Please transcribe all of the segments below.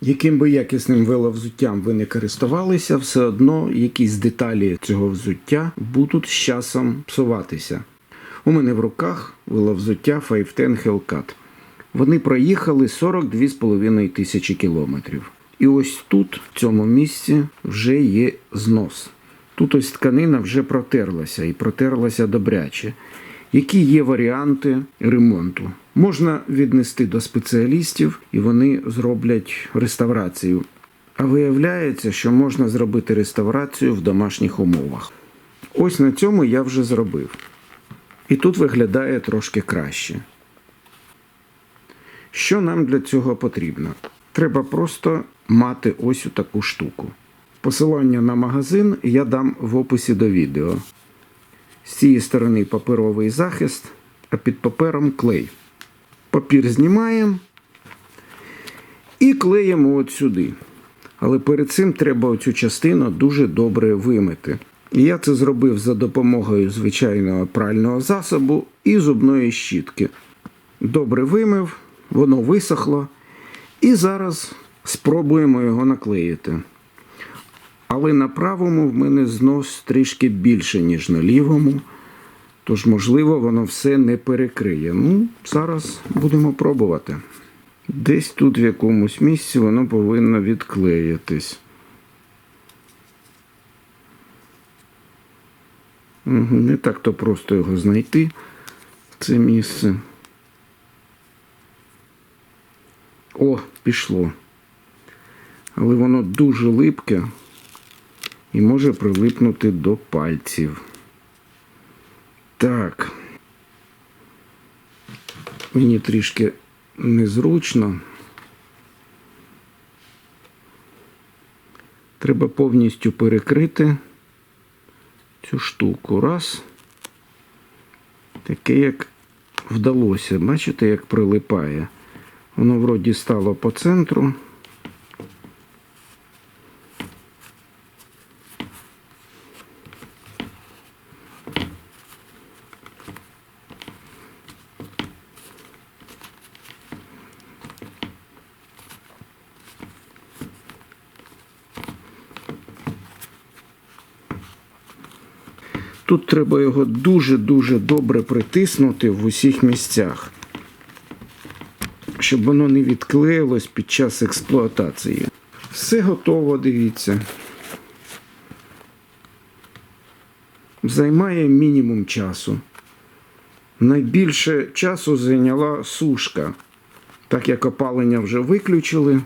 Яким би якісним веловзуттям ви не користувалися, все одно якісь деталі цього взуття будуть з часом псуватися. У мене в руках веловзуття 510 Hellcat. Вони проїхали 42,5 тисячі кілометрів. І ось тут, в цьому місці, вже є знос. Тут ось тканина вже протерлася і протерлася добряче. Які є варіанти ремонту? Можна віднести до спеціалістів, і вони зроблять реставрацію. А виявляється, що можна зробити реставрацію в домашніх умовах. Ось на цьому я вже зробив. І тут виглядає трошки краще. Що нам для цього потрібно? Треба просто мати ось таку штуку. Посилання на магазин я дам в описі до відео. З цієї сторони паперовий захист, а під папером клей. Папір знімаємо і клеїмо от сюди. Але перед цим треба оцю частину дуже добре вимити. І я це зробив за допомогою звичайного прального засобу і зубної щітки. Добре вимив, воно висохло. І зараз спробуємо його наклеїти. Але на правому в мене знос трішки більше, ніж на лівому. Тож, можливо, воно все не перекриє. Ну, зараз будемо пробувати. Десь тут в якомусь місці воно повинно відклеїтись. Не так то просто його знайти, це місце. О, пішло. Але воно дуже липке і може прилипнути до пальців. Так. Мені трішки незручно. Треба повністю перекрити цю штуку. Раз. Таке, як вдалося. Бачите, як прилипає. Воно вроді стало по центру. Тут треба його дуже-дуже добре притиснути в усіх місцях, щоб воно не відклеїлось під час експлуатації. Все готово, дивіться. Займає мінімум часу. Найбільше часу зайняла сушка, так як опалення вже виключили,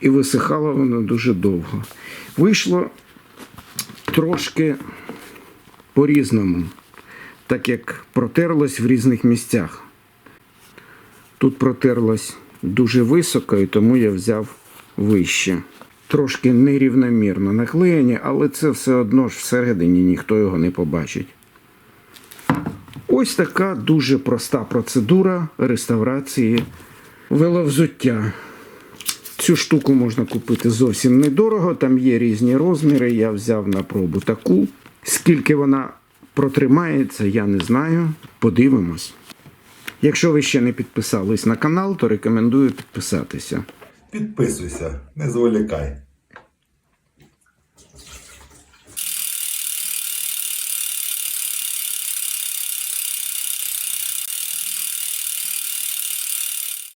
і висихало воно дуже довго. Вийшло трошки по-різному, так як протерлось в різних місцях. Тут протерлось дуже високо, і тому я взяв вище. Трошки нерівномірно наклеєні, але це все одно ж всередині ніхто його не побачить. Ось така дуже проста процедура реставрації веловзуття. Цю штуку можна купити зовсім недорого, там є різні розміри. Я взяв на пробу таку. Скільки вона протримається, я не знаю. Подивимось. Якщо ви ще не підписались на канал, то рекомендую підписатися. Підписуйся, не зволікай.